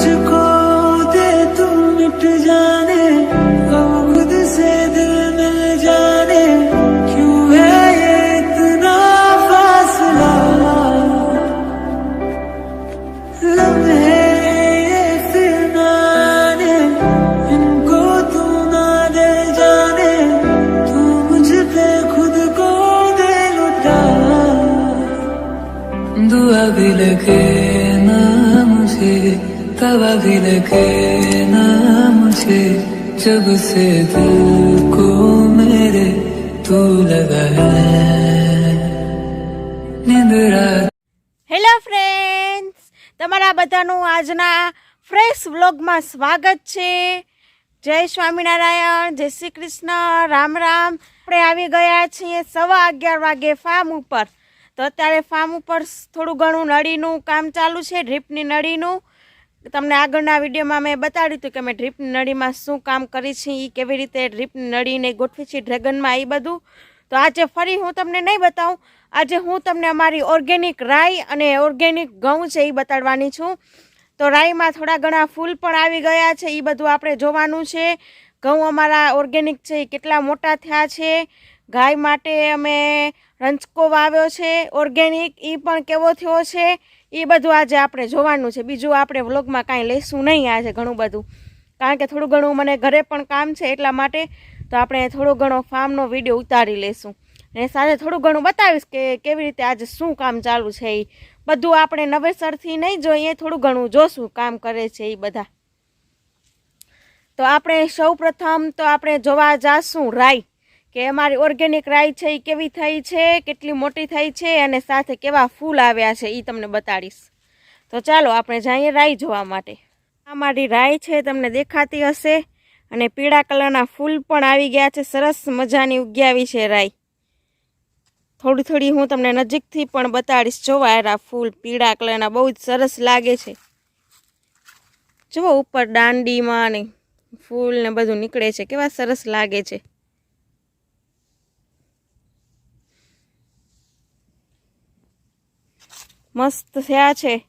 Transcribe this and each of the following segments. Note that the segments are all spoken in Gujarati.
मुझको दे तू मिट जाने लगे ना मुझे जब से दिल को मेरे तू लगा है निंद्रा હેલો ફ્રેન્ડ્સ તમારા બધાનું આજના ફ્રેશ વ્લોગમાં સ્વાગત છે જય સ્વામિનારાયણ જય શ્રી કૃષ્ણ રામ રામ આપણે આવી ગયા છીએ સવા અગિયાર વાગે ફાર્મ ઉપર તો અત્યારે ફાર્મ ઉપર થોડું ઘણું નળીનું કામ ચાલુ છે ડ્રીપની નળીનું તમને આગળના વિડીયોમાં મેં બતાડ્યું હતું કે મેં ડ્રીપ નળીમાં શું કામ કરી છે એ કેવી રીતે ડ્રીપ નળીને ગોઠવી છે, ડ્રેગનમાં એ બધું. તો આજે ફરી હું તમને નહીં બતાવું. આજે હું તમને અમારી ઓર્ગેનિક રાઈ અને ઓર્ગેનિક ઘઉં છે એ બતાડવાની છું. તો રાઈમાં થોડા ઘણા ફૂલ પણ આવી ગયા છે એ બધું આપણે જોવાનું છે. ઘઉં અમારા ઓર્ગેનિક છે એ કેટલા મોટા થયા છે. ગાય માટે અમે રંચકો વાવ્યો છે, ઓર્ગેનિક એ પણ કેવો થયો છે. એ બધું આજે આપણે જોવાનું છે. બીજું આપણે વ્લોગમાં કાંઈ લેશું નહીં આજે ઘણું બધું. કારણ કે થોડું ઘણું મને ઘરે પણ કામ છે એટલા માટે તો આપણે થોડો ઘણો ફાર્મનો વીડિયો ઉતારી લેશું અને સાથે થોડું ઘણું બતાવીશ કે કેવી રીતે આજે શું કામ ચાલુ છે એ બધું આપણે નવેસરથી નહીં જોઈએ, થોડું ઘણું જોશું કામ કરે છે એ બધા. તો આપણે સૌ તો આપણે જોવા જાશું રાઈ. કે અમારી ઓર્ગેનિક રાઈ છે એ કેવી થઈ છે, કેટલી મોટી થઈ છે, અને સાથે કેવા ફૂલ આવ્યા છે એ તમને બતાડીશ. તો ચાલો, આપણે જઈએ રાઈ જોવા માટે. આ મારી રાઈ છે તમને દેખાતી હશે. અને પીળા કલરના ફૂલ પણ આવી ગયા છે, સરસ મજાની ઉગ્યાવી છે રાઈ. થોડી થોડી હું તમને નજીકથી પણ બતાડીશ, જોવા એરા ફૂલ પીળા કલરના, બહુ જ સરસ લાગે છે. જુઓ, ઉપર દાંડીમાં ને ફૂલ ને બધું નીકળે છે, કેવા સરસ લાગે છે. મસ્ત થયા છે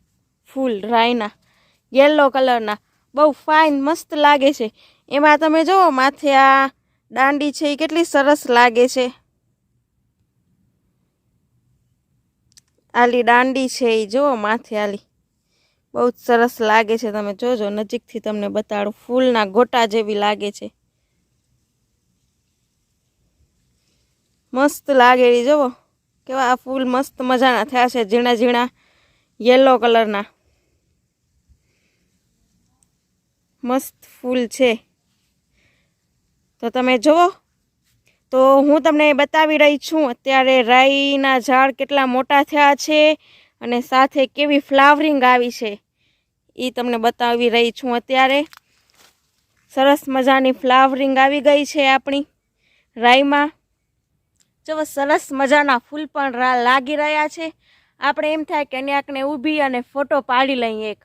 ફૂલ રાયના યલો કલરના બહુ ફાઇન મસ્ત લાગે છે. એમાં તમે જુઓ, માથે આ દાંડી છે એ કેટલી સરસ લાગે છે. આલી દાંડી છે એ જુઓ, માથે આલી. બહુ જ સરસ લાગે છે, તમે જોજો, નજીકથી તમને બતાડું. ફૂલના ગોટા જેવી લાગે છે. મસ્ત લાગે એ જુઓ. કેવા આ ફૂલ મસ્ત મજાના થયા છે ઝીણા ઝીણા યલો કલરના મસ્ત ફૂલ છે. તો તમે જુઓ. તો હું તમને બતાવી રહી છું અત્યારે રાઈના ઝાડ કેટલા મોટા થયા છે અને સાથે કેવી ફ્લાવરિંગ આવી છે. એ તમને બતાવી રહી છું અત્યારે. સરસ મજાની ફ્લાવરિંગ આવી ગઈ છે આપણી રાઈમાં. જો સરસ મજાના ફૂલ પણ લાગી રહ્યા છે. આપણે એમ થાય કે ક્યાંકને ઊભી અને ફોટો પાડી લઈએ એક.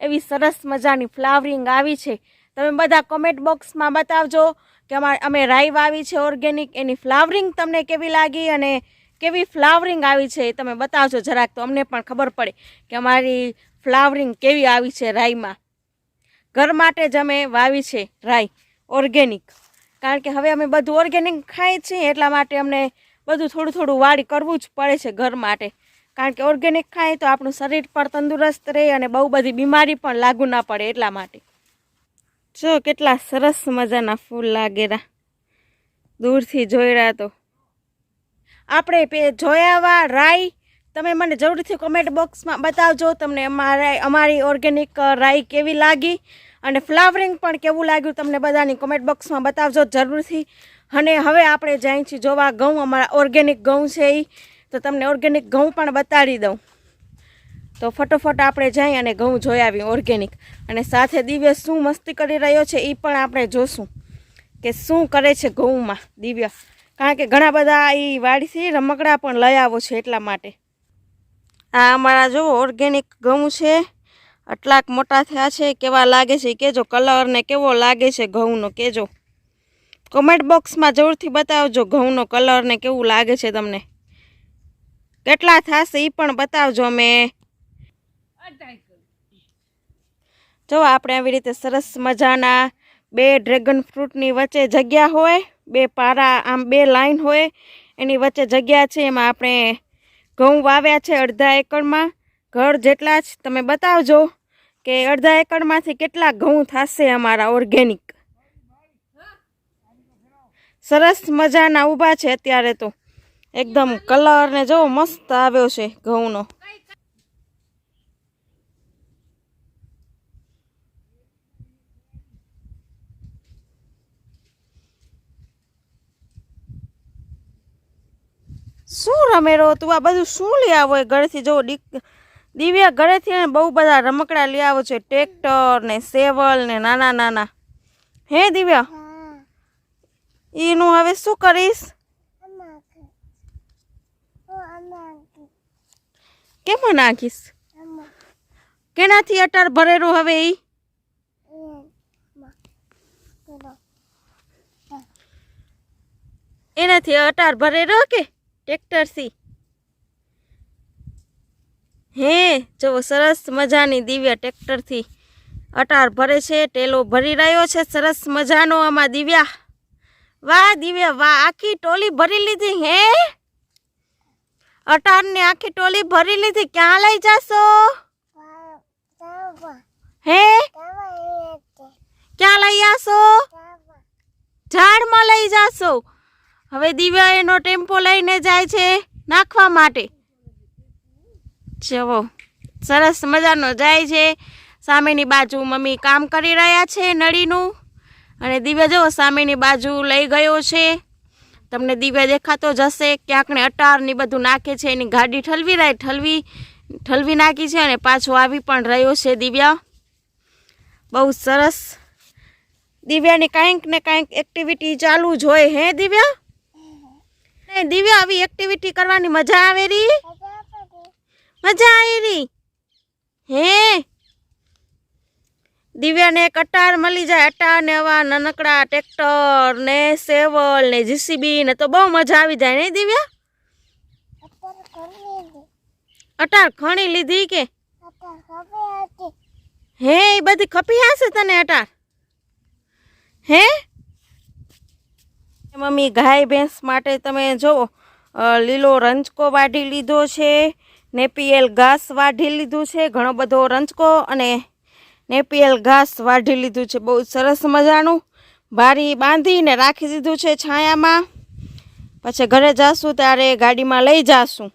એવી સરસ મજાની ફ્લાવરિંગ આવી છે. તમે બધા કોમેન્ટ બોક્સમાં બતાવજો કે અમારે અમે રાઈ વાવી છે ઓર્ગેનિક એની ફ્લાવરિંગ તમને કેવી લાગી અને કેવી ફ્લાવરિંગ આવી છે એ તમે બતાવજો જરાક તો અમને પણ ખબર પડે કે અમારી ફ્લાવરિંગ કેવી આવી છે રાઈમાં. ઘર માટે જ અમે વાવી છે રાઈ ઓર્ગેનિક કારણ કે હવે અમે બધું ઓર્ગેનિક ખાઈએ છીએ એટલા માટે અમને બધું થોડું થોડું વાડી કરવું જ પડે છે ઘર માટે. કારણ કે ઓર્ગેનિક ખાઈએ તો આપણું શરીર પણ તંદુરસ્ત રહે અને બહુ બધી બીમારી પણ લાગુ ના પડે એટલા માટે. જો કેટલા સરસ મજાના ફૂલ લાગેલા. દૂરથી જોઈ રહ્યા તો. આપણે જોયાવા રાઈ, તમે મને જરૂરથી કોમેન્ટ બોક્સમાં બતાવજો તમને અમારા, અમારી ઓર્ગેનિક રાઈ કેવી લાગી અને ફ્લાવરિંગ પણ કેવું લાગ્યું તમને બધાની કોમેન્ટ બોક્સમાં બતાવજો જરૂરથી. અને હવે આપણે જાય છીએ જોવા ઘઉં અમારા ઓર્ગેનિક ઘઉં છે એ તો તમને ઓર્ગેનિક ઘઉં પણ બતાડી દઉં. તો ફટોફટ આપણે જઈ અને ઘઉં જોઈ આવીએ ઓર્ગેનિક અને સાથે દિવ્ય શું મસ્તી કરી રહ્યો છે એ પણ આપણે જોશું કે શું કરે છે ઘઉંમાં દિવ્ય. કારણ કે ઘણા બધા એ વાડીથી રમકડા પણ લઈ આવો છે એટલા માટે. આ અમારા જો ઓર્ગેનિક ઘઉં છે. આટલાક મોટા થયા છે, કેવા લાગે છે એ કહેજો કલર ને કેવો લાગે છે ઘઉંનો, કેજો. કોમેન્ટ બોક્સમાં જરૂરથી બતાવજો ઘઉંનો કલર ને કેવું લાગે છે તમને. કેટલા થશે એ પણ બતાવજો અમે. જો આપણે આવી રીતે સરસ મજાના બે ડ્રેગન ફ્રૂટની વચ્ચે જગ્યા હોય, બે પારા, આમ બે લાઈન હોય, એની વચ્ચે જગ્યા છે, એમાં આપણે ઘઉં વાવ્યા છે અડધા એકરમાં. ઘર જેટલા જ તમે બતાવજો કે અડધા એકરમાંથી કેટલા ઘઉં થશે અમારા ઓર્ગેનિક. સરસ મજાના ઊભા છે અત્યારે તો. એકદમ કલર ને જો મસ્ત આવ્યો છે ઘઉંનો. શું રમેરો તું? આ બધું શું લઈ આવો ઘરેથી? જો દિવ્યા ઘરેથી બહુ બધા રમકડા લઈ આવો છે. ટ્રેક્ટર ને સેવલ ને નાના નાના. હે દિવ્યા? એનું હવે શું કરીશ? કેમાં નાખીશ? કેનાથી અટાર ભરેલો હવે ઈ? એનાથી અટાર ભરેલો કે ટ્રેક્ટરથી? હે જો સરસ મજાની દિવ્યા ટ્રેક્ટરથી અટાર ભરે છે, ટેલો ભરી રહ્યો છે, સરસ મજાનો આમાં દિવ્યા. વાહ દિવ્યા, વાહ, આખી ટોલી ભરી લીધી હે? અટારની આખી ટોલી ભરી લીધી. ક્યાં લઈ જાશો? હે? ક્યાં લઈ આવશો ઝાડમાં લઈ જાશો. હવે દિવ્યા એનો ટેમ્પો લઈને જાય છે નાખવા માટે. જવો. સરસ મજાનો જાય છે. સામેની બાજુ મમ્મી કામ કરી રહ્યા છે નળીનું. અને દિવ્યા જો સામેની બાજુ લઈ ગયો છે. તમને દિવ્યા દેખાતો જશે ક્યાંક ને અટાર ને બધું નાખે છે એની ગાડી ઠલવી રહી ઠલવી ઠલવી નાખી છે અને પાછો આવી પણ રહ્યો છે દિવ્યા. બહુ સરસ. દિવ્યાની કાંઈક ને કાંઈક એક્ટિવિટી ચાલુ જ હોય હે દિવ્યા? દિવ્યા આવી એક્ટિવિટી કરવાની મજા આવે રી. મજા આવી રી? હે? દિવ્યાને એક અટાર મળી જાય અટાર ને આવા નાનકડા, ટ્રેક્ટર ને સેવલ ને જીસીબી ને તો બહુ મજા આવી જાય ને દિવ્યા? અટાર ખણી લીધી કે? હે, એ બધી ખપી હશે તને અટાર? હે? મમ્મી, ગાય ભેંસ માટે તમે જુઓ લીલો રંચકો વાઢી લીધો છે નેપીએલ ઘાસ વાઢી લીધું છે, ઘણો બધો રંચકો અને નેપિયલ ઘાસ વાઢી લીધું છે. બહુ સરસ મજાનું. બારી બાંધીને રાખી દીધું છે છાયામાં. પછી ઘરે જાશું ત્યારે ગાડીમાં લઈ જાશું.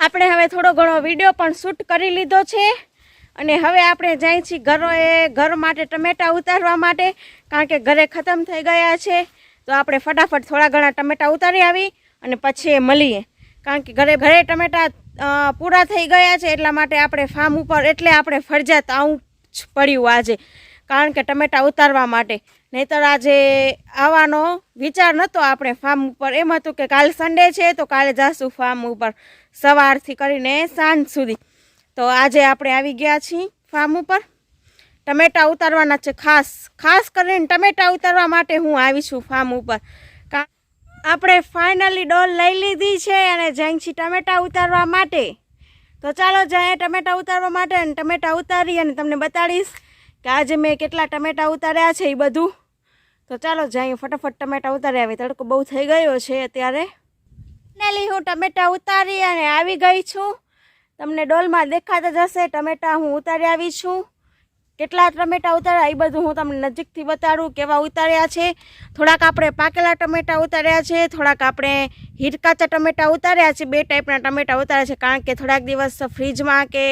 આપણે હવે થોડો ઘણો વીડિયો પણ શૂટ કરી લીધો છે. અને હવે આપણે જાય છીએ ઘરોએ ઘર માટે ટમેટા ઉતારવા માટે, કારણ કે ઘરે ખતમ થઈ ગયા છે. તો આપણે ફટાફટ થોડા ઘણા ટમેટા ઉતારી આવી અને પછી એ મળીએ. કારણ કે ઘરે ઘરે ટમેટા પૂરા થઈ ગયા છે એટલા માટે આપણે ફાર્મ ઉપર એટલે આપણે ફરજિયાત આવું જ પડ્યું આજે. કારણ કે ટમેટા ઉતારવા માટે. નહીંતર આજે આવવાનો વિચાર નહોતો આપણે ફાર્મ ઉપર. એમ હતું કે કાલ સન્ડે છે તો કાલે જાશું ફાર્મ ઉપર સવારથી કરીને સાંજ સુધી. તો આજે આપણે આવી ગયા છીએ ફાર્મ ઉપર. ટમેટા ઉતારવાના છે ખાસ. ખાસ કરીને ટમેટા ઉતારવા માટે હું આવી છું ફાર્મ ઉપર. આપણે ફાઇનલી ડોલ લઈ લીધી છે અને જઈ છીએ ટમેટા ઉતારવા માટે. તો ચાલો જાય ટમેટા ઉતારવા માટે અને ટમેટા ઉતારી અને તમને બતાડીશ કે આજે મેં કેટલા ટમેટા ઉતાર્યા છે એ બધું. તો ચાલો જાય ફટાફટ ટમેટા ઉતારી આવી તડકો બહુ થઈ ગયો છે અત્યારે. ફાઇનલી હું ટમેટા ઉતારી અને આવી ગઈ છું. તમને ડોલમાં દેખાતા જશે ટમેટા હું ઉતારી આવી છું. કેટલા ટમેટા ઉતાર્યા? એ બધું હું તમને નજીકથી બતાડું કેવા ઉતાર્યા છે. થોડાક આપણે પાકેલા ટમેટા ઉતાર્યા છે, થોડાક આપણે હીરકાચા ટમેટા ઉતાર્યા છે. બે ટાઈપના ટમેટા ઉતાર્યા છે, કારણ કે થોડાક દિવસ ફ્રીજમાં કે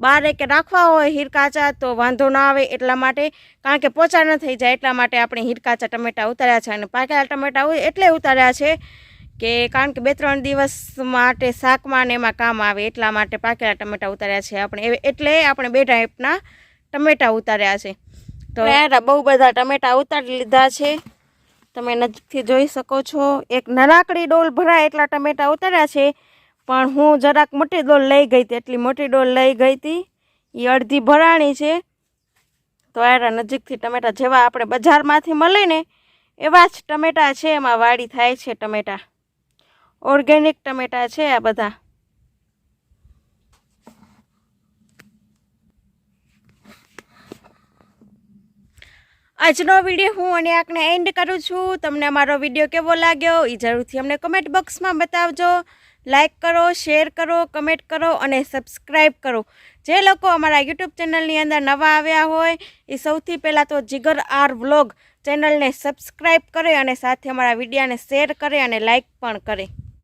બહાર કે રાખવા હોય હીરકાચા, તો વાંધો ના આવે એટલા માટે. કારણ કે પોચા ન થઈ જાય એટલા માટે આપણે હીરકાચા ટમેટા ઉતાર્યા છે અને પાકેલા ટમેટા એટલે ઉતાર્યા છે કે કારણ કે બે ત્રણ દિવસ માટે શાકમાં ને એમાં કામ આવે એટલા માટે પાકેલા ટમેટા ઉતાર્યા છે આપણે. એટલે આપણે બે ટાઈપના ટમેટા ઉતાર્યા છે. તો બહુ બધા ટમેટા ઉતારી લીધા છે. તમે નજીકથી જોઈ શકો છો, એક નાનાકડી ડોલ ભરાય એટલા ટમેટા ઉતાર્યા છે, પણ હું જરાક મોટી ડોલ લઈ ગઈ હતી, એટલી મોટી ડોલ લઈ ગઈ હતી. એ અડધી ભરાણી છે. તો યાર નજીકથી ટમેટા જેવા આપણે બજારમાંથી મળે ને એવા જ ટમેટા છે, એમાં વાડી થાય છે ટમેટા. ઓર્ગેનિક ટમેટા છે આ બધા. આજનો વીડિયો હું અને આંકને એન્ડ કરું છું. તમને અમારો વીડિયો કેવો લાગ્યો એ જરૂરથી અમને કમેન્ટ બોક્સમાં બતાવજો. લાઇક કરો શેર કરો કમેન્ટ કરો અને સબસ્ક્રાઈબ કરો. જે લોકો અમારા યુટ્યુબ ચેનલની અંદર નવા આવ્યા હોય એ સૌથી પહેલાં તો જીગર આર વ્લોગ ચેનલને સબસ્ક્રાઈબ કરે અને સાથે અમારા વિડીયાને શેર કરે અને લાઇક પણ કરે.